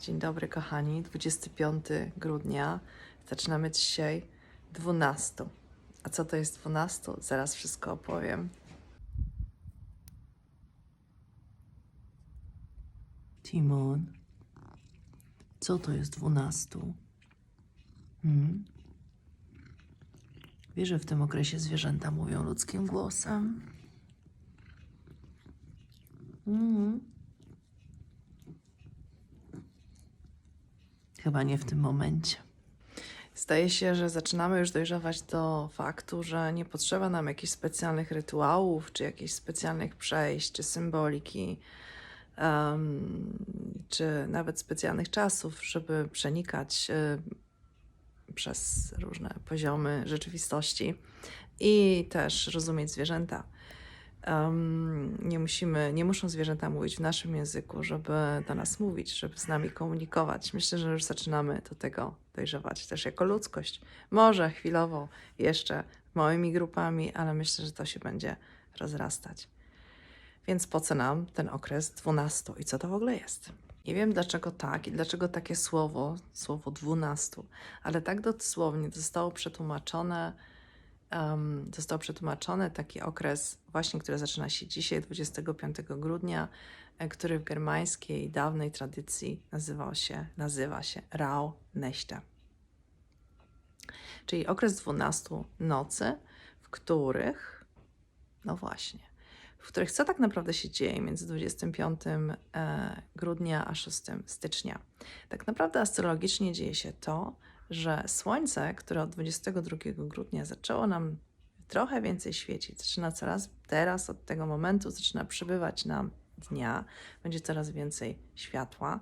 Dzień dobry, kochani. 25 grudnia. Zaczynamy dzisiaj 12. A co to jest 12? Zaraz wszystko opowiem. Timon, co to jest 12? Hmm? Wiesz, że w tym okresie zwierzęta mówią ludzkim głosem? Mhm. Chyba nie w tym momencie. Zdaje się, że zaczynamy już dojrzewać do faktu, że nie potrzeba nam jakichś specjalnych rytuałów, czy jakichś specjalnych przejść, czy symboliki, em, czy nawet specjalnych czasów, żeby przenikać y, przez różne poziomy rzeczywistości i też rozumieć zwierzęta. Em, nie musimy, nie muszą zwierzęta mówić w naszym języku, żeby do nas mówić, żeby z nami komunikować. Myślę, że już zaczynamy do tego dojrzewać też jako ludzkość. Może chwilowo jeszcze małymi grupami, ale myślę, że to się będzie rozrastać. Więc po co nam ten okres 12 i co to w ogóle jest? Nie wiem dlaczego tak i dlaczego takie słowo, słowo 12, ale tak dosłownie zostało przetłumaczone um, został przetłumaczony taki okres, właśnie który zaczyna się dzisiaj, 25 grudnia, e, który w germańskiej dawnej tradycji nazywał się, nazywa się Rau Nechte. Czyli okres 12 nocy, w których, no właśnie, w których co tak naprawdę się dzieje między 25 e, grudnia a 6 stycznia. Tak naprawdę astrologicznie dzieje się to, że Słońce, które od 22 grudnia zaczęło nam trochę więcej świecić, zaczyna coraz teraz od tego momentu zaczyna przybywać nam dnia, będzie coraz więcej światła.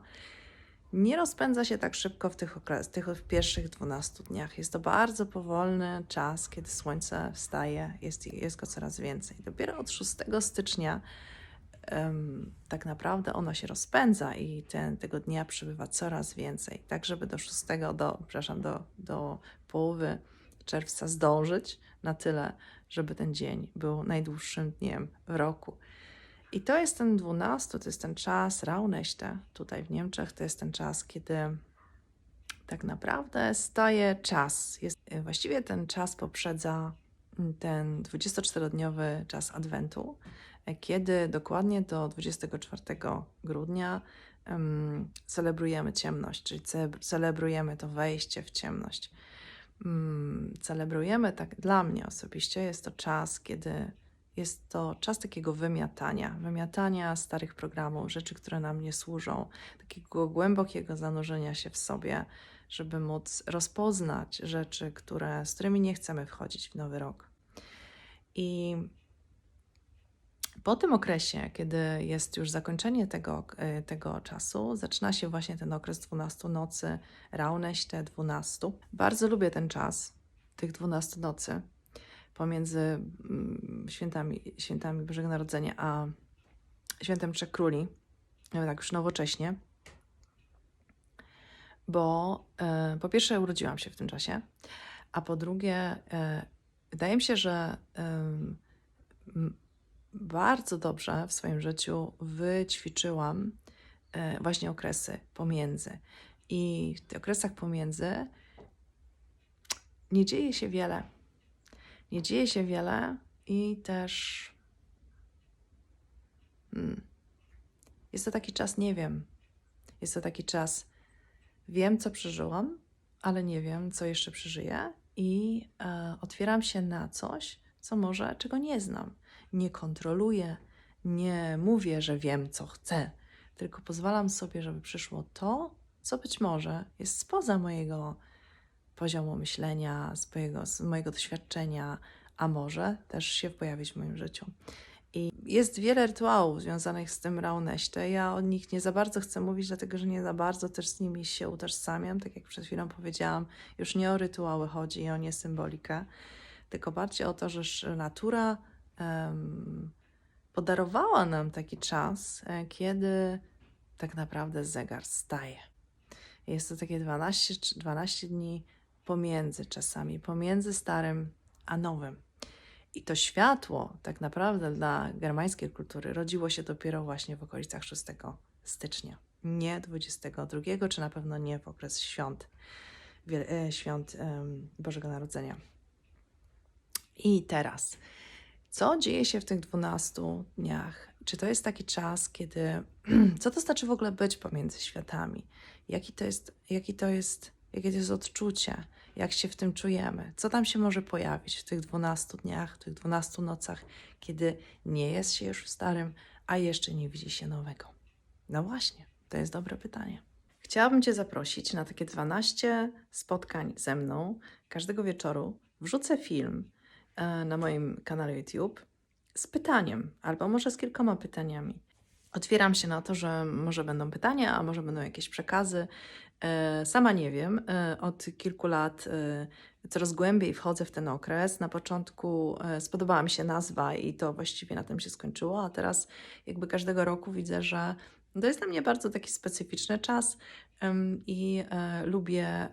Nie rozpędza się tak szybko w tych, okres, tych w pierwszych 12 dniach. Jest to bardzo powolny czas, kiedy słońce wstaje, jest, jest go coraz więcej. Dopiero od 6 stycznia em, tak naprawdę ono się rozpędza i ten, tego dnia przybywa coraz więcej, tak żeby do 6, do, przepraszam, do, do połowy czerwca zdążyć na tyle, żeby ten dzień był najdłuższym dniem w roku. I to jest ten 12, to jest ten czas Raunechte tutaj w Niemczech, to jest ten czas, kiedy tak naprawdę staje czas. Jest, właściwie ten czas poprzedza ten 24-dniowy czas Adwentu, kiedy dokładnie do 24 grudnia um, celebrujemy ciemność, czyli ce- celebrujemy to wejście w ciemność. Um, celebrujemy, tak dla mnie osobiście, jest to czas, kiedy jest to czas takiego wymiatania, wymiatania starych programów, rzeczy, które nam nie służą, takiego głębokiego zanurzenia się w sobie, żeby móc rozpoznać rzeczy, które, z którymi nie chcemy wchodzić w nowy rok. I po tym okresie, kiedy jest już zakończenie tego, e, tego czasu, zaczyna się właśnie ten okres 12 nocy, Raunechte 12. Bardzo lubię ten czas, tych 12 nocy, pomiędzy mm, świętami, świętami Bożego Narodzenia a świętem Trzech Króli, tak już nowocześnie, bo e, po pierwsze urodziłam się w tym czasie, a po drugie e, wydaje mi się, że bardzo dobrze w swoim życiu wyćwiczyłam e, właśnie okresy pomiędzy. I w tych okresach pomiędzy nie dzieje się wiele. Nie dzieje się wiele i też hmm, jest to taki czas, nie wiem. Jest to taki czas, wiem, co przeżyłam, ale nie wiem, co jeszcze przeżyję, i e, otwieram się na coś, co może, czego nie znam. Nie kontroluję, nie mówię, że wiem, co chcę, tylko pozwalam sobie, żeby przyszło to, co być może jest spoza mojego poziomu myślenia, z mojego, z mojego doświadczenia, a może też się pojawić w moim życiu. I jest wiele rytuałów związanych z tym Rauneście. Ja o nich nie za bardzo chcę mówić, dlatego że nie za bardzo też z nimi się utożsamiam. Tak jak przed chwilą powiedziałam, już nie o rytuały chodzi i o nie symbolikę, tylko bardziej o to, że natura em, podarowała nam taki czas, e, kiedy tak naprawdę zegar staje. Jest to takie 12, 12 dni pomiędzy czasami, pomiędzy starym a nowym. I to światło, tak naprawdę dla germańskiej kultury, rodziło się dopiero właśnie w okolicach 6 stycznia. Nie 22, czy na pewno nie w okres świąt, e, świąt Bożego Narodzenia. I teraz, co dzieje się w tych 12 dniach? Czy to jest taki czas, kiedy. Co to znaczy w ogóle być pomiędzy światami? Jaki to jest, jaki to jest, jakie to jest odczucie? Jak się w tym czujemy? Co tam się może pojawić w tych 12 dniach, w tych 12 nocach, kiedy nie jest się już w starym, a jeszcze nie widzi się nowego? No właśnie, to jest dobre pytanie. Chciałabym Cię zaprosić na takie 12 spotkań ze mną każdego wieczoru. Wrzucę film na moim kanale YouTube z pytaniem, albo może z kilkoma pytaniami. Otwieram się na to, że może będą pytania, a może będą jakieś przekazy. E, sama nie wiem. E, od kilku lat e, coraz głębiej wchodzę w ten okres. Na początku spodobała mi się nazwa i to właściwie na tym się skończyło, a teraz jakby każdego roku widzę, że to jest dla mnie bardzo taki specyficzny czas i lubię,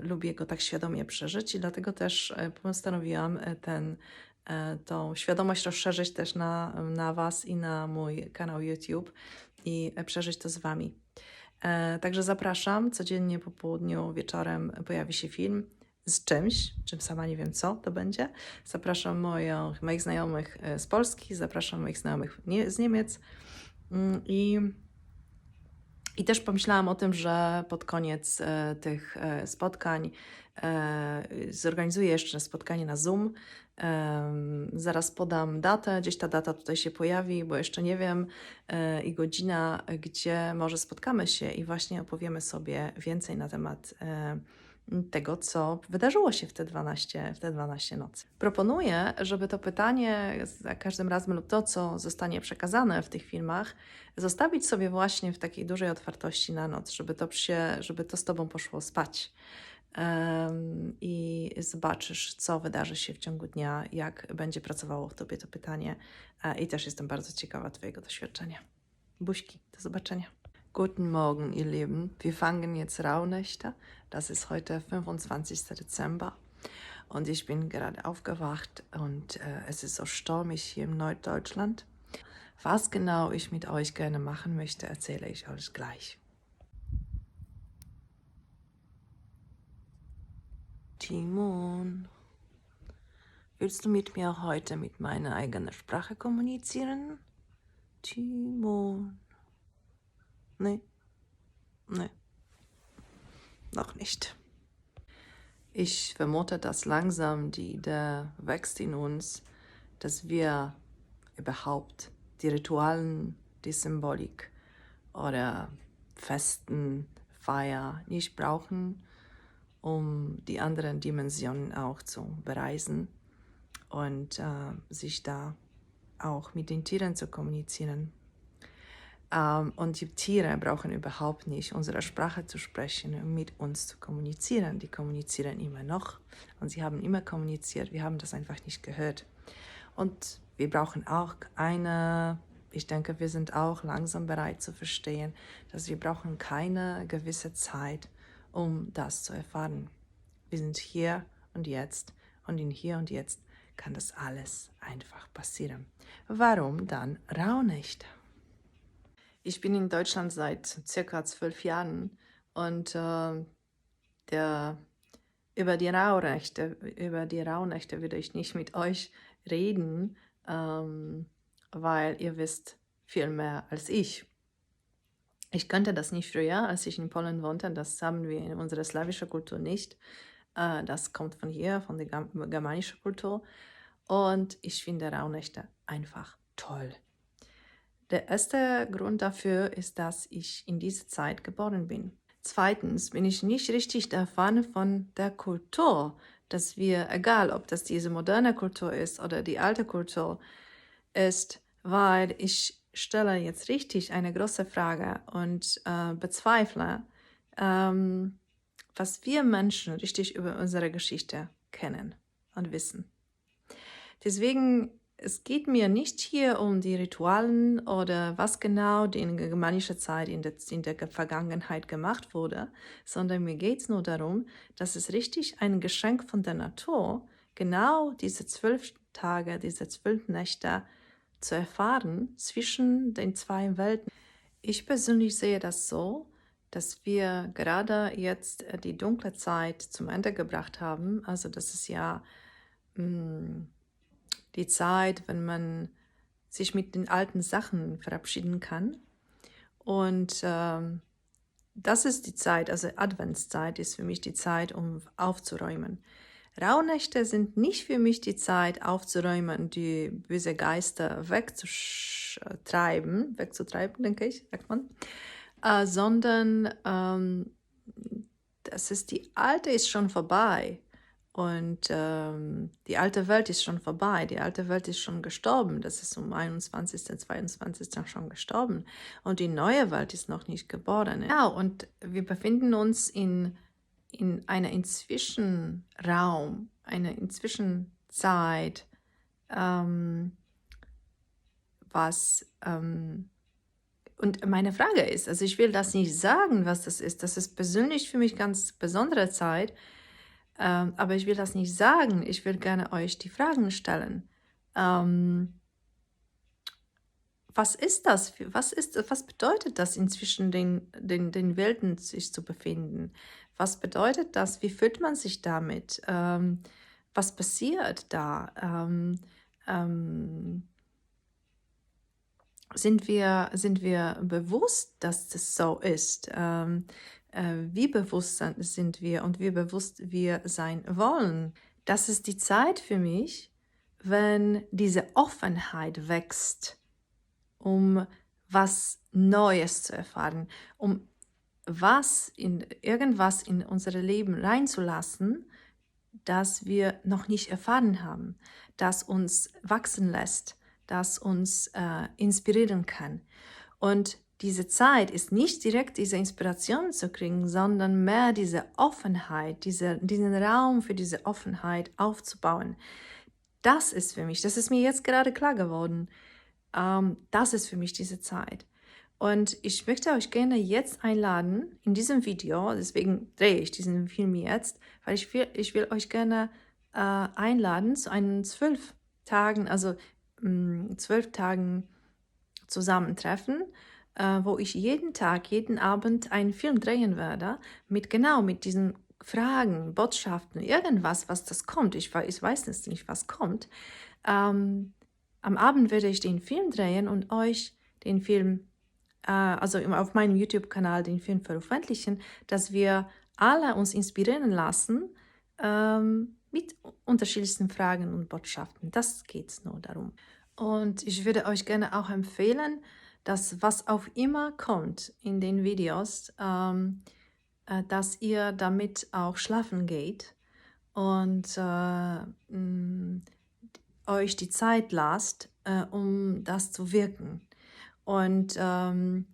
lubię go tak świadomie przeżyć i dlatego też postanowiłam ten E, tą świadomość rozszerzyć też na, na Was i na mój kanał YouTube i przeżyć to z Wami. E, także zapraszam, codziennie po południu, wieczorem pojawi się film z czymś, czym sama nie wiem co to będzie. Zapraszam moich, moich znajomych e, z Polski, zapraszam moich znajomych nie, z Niemiec mm, i i też pomyślałam o tym, że pod koniec e, tych e, spotkań e, zorganizuję jeszcze spotkanie na Zoom. Zaraz podam datę, gdzieś ta data tutaj się pojawi, bo jeszcze nie wiem, i godzina, gdzie może spotkamy się i właśnie opowiemy sobie więcej na temat tego, co wydarzyło się w te 12, w te 12 nocy. Proponuję, żeby to pytanie za każdym razem lub to, co zostanie przekazane w tych filmach, zostawić sobie właśnie w takiej dużej otwartości na noc, żeby to, się, żeby to z Tobą poszło spać. Um, I zobaczysz, co wydarzy się w ciągu dnia, jak będzie pracowało w Tobie to pytanie. E, I też jestem bardzo ciekawa Twojego doświadczenia. Buźki, do zobaczenia. Guten Morgen, ihr Lieben. Wir fangen jetzt Rauhnächte. Das ist heute 25. Dezember. Und ich bin gerade aufgewacht und äh, es ist so stormig hier im Norddeutschland. Was genau ich mit euch gerne machen möchte, erzähle ich euch gleich. Timon, willst du mit mir heute mit meiner eigenen Sprache kommunizieren? Timon. Nee. Nee. Noch nicht. Ich vermute, dass langsam die Idee wächst in uns, dass wir überhaupt die Ritualen, die Symbolik oder Festen, Feier nicht brauchen, um die anderen Dimensionen auch zu bereisen und äh, sich da auch mit den Tieren zu kommunizieren. Ähm, und die Tiere brauchen überhaupt nicht unsere Sprache zu sprechen, um mit uns zu kommunizieren. Die kommunizieren immer noch und sie haben immer kommuniziert. Wir haben das einfach nicht gehört. Und wir brauchen auch eine, ich denke, wir sind auch langsam bereit zu verstehen, dass wir brauchen keine gewisse Zeit, um das zu erfahren. Wir sind hier und jetzt und in hier und jetzt kann das alles einfach passieren. Warum dann Rauhnächte? Ich bin in Deutschland seit circa zwölf Jahren und äh, der, über die Rauhnächte, über die Rauhnächte würde ich nicht mit euch reden, ähm, weil ihr wisst viel mehr als ich. Ich kannte das nicht früher, als ich in Polen wohnte. Das haben wir in unserer slawischen Kultur nicht. Äh, das kommt von hier, von der germanischen Kultur. Und ich finde Rauhnächte einfach toll. Der erste Grund dafür ist, dass ich in diese Zeit geboren bin. Zweitens bin ich nicht richtig erfahren von der Kultur, dass wir, egal ob das diese moderne Kultur ist oder die alte Kultur ist, weil ich stelle jetzt richtig eine große Frage und äh, bezweifle, ähm, was wir Menschen richtig über unsere Geschichte kennen und wissen. Deswegen es geht mir nicht hier um die Ritualen oder was genau in germanischer Zeit in der, in der Vergangenheit gemacht wurde, sondern mir geht es nur darum, dass es richtig ein Geschenk von der Natur, genau diese zwölf Tage, diese zwölf Nächte zu erfahren zwischen den zwei Welten. ich persönlich sehe das so, dass wir gerade jetzt die dunkle Zeit zum Ende gebracht haben. Also das ist ja mh, mm, die Zeit, wenn man sich mit den alten Sachen verabschieden kann. Und ähm, das ist die Zeit, also Adventszeit ist für mich die Zeit, um aufzuräumen. Rauhnächte sind nicht für mich die Zeit aufzuräumen, die böse Geister wegzutreiben, wegzutreiben, denke ich, sagt man, äh, sondern ähm, das ist die alte ist schon vorbei und ähm, die alte Welt ist schon vorbei, die alte Welt ist schon gestorben, das ist um 21., 22. schon gestorben und die neue Welt ist noch nicht geboren. Ja, und wir befinden uns in in einer Inzwischenraum, einer Inzwischenzeit, ähm, was, ähm, und meine Frage ist, also ich will das nicht sagen, was das ist, das ist persönlich für mich ganz besondere Zeit, ähm, aber ich will das nicht sagen, ich will gerne euch die Fragen stellen. Ähm, was ist das? Was, ist, was bedeutet das, inzwischen den, den, den Welten sich zu befinden? Was bedeutet das? Wie fühlt man sich damit? Ähm, was passiert da? Ähm, ähm, sind, wir, sind wir bewusst, dass das so ist? Äh, wie bewusst sind wir und wie bewusst wir sein wollen? Das ist die Zeit für mich, wenn diese Offenheit wächst, um was Neues zu erfahren, um was in irgendwas in unser Leben reinzulassen, das wir noch nicht erfahren haben, das uns wachsen lässt, das uns äh, inspirieren kann. Und diese Zeit ist nicht direkt diese Inspiration zu kriegen, sondern mehr diese Offenheit, diese, diesen Raum für diese Offenheit aufzubauen. Das ist für mich, das ist mir jetzt gerade klar geworden. Ähm, das ist für mich diese Zeit. Und ich möchte euch gerne jetzt einladen in diesem Video, deswegen drehe ich diesen Film jetzt, weil ich will, ich will euch gerne äh, einladen zu einem zwölf Tagen, also mm, zwölf Tagen Zusammentreffen, wo ich jeden Tag, jeden Abend einen Film drehen werde, mit genau mit diesen Fragen, Botschaften, irgendwas, was das kommt. Ich, ich weiß nicht, was kommt. Ähm, am Abend werde ich den Film drehen und euch den Film äh, also auf meinem YouTube-Kanal den Film veröffentlichen, dass wir alle uns inspirieren lassen ähm, mit unterschiedlichsten Fragen und Botschaften. Das geht es nur darum. Und ich würde euch gerne auch empfehlen, dass was auch immer kommt in den Videos, ähm, äh, dass ihr damit auch schlafen geht und äh, mh, euch die Zeit lasst, äh, um das zu wirken. Und ähm,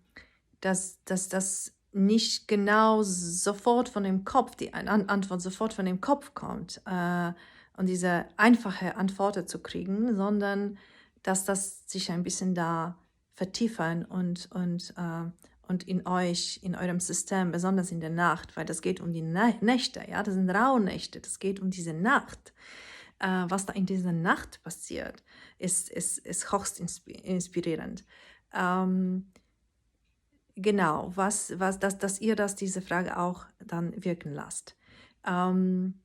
dass, dass das nicht genau sofort von dem Kopf, die Antwort sofort von dem Kopf kommt äh, und diese einfache Antwort zu kriegen, sondern dass das sich ein bisschen da vertiefen und, und, äh, und in euch, in eurem System, besonders in der Nacht, weil das geht um die Nächte, ja, das sind Rauhnächte, das geht um diese Nacht. Äh, was da in dieser Nacht passiert, ist, ist, ist höchst inspirierend. Ähm, genau, was, was, dass, dass ihr das, diese Frage auch dann wirken lasst. Ähm,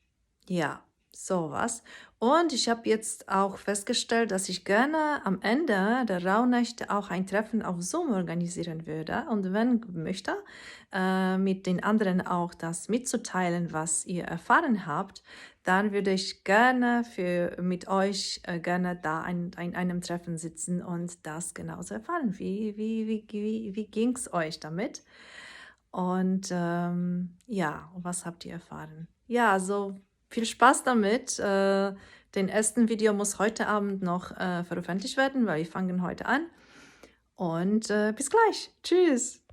ja, sowas. Und ich habe jetzt auch festgestellt, dass ich gerne am Ende der Rauhnächte auch ein Treffen auf Zoom organisieren würde. Und wenn möchte, äh, mit den anderen auch das mitzuteilen, was ihr erfahren habt, dann würde ich gerne für, mit euch äh, gerne da in, in einem Treffen sitzen und das genauso erfahren. Wie, wie, wie, wie, wie ging es euch damit? Und ähm, ja, was habt ihr erfahren? Ja, also viel Spaß damit. Äh, den ersten Video muss heute Abend noch äh, veröffentlicht werden, weil wir fangen heute an. Und äh, bis gleich. Tschüss.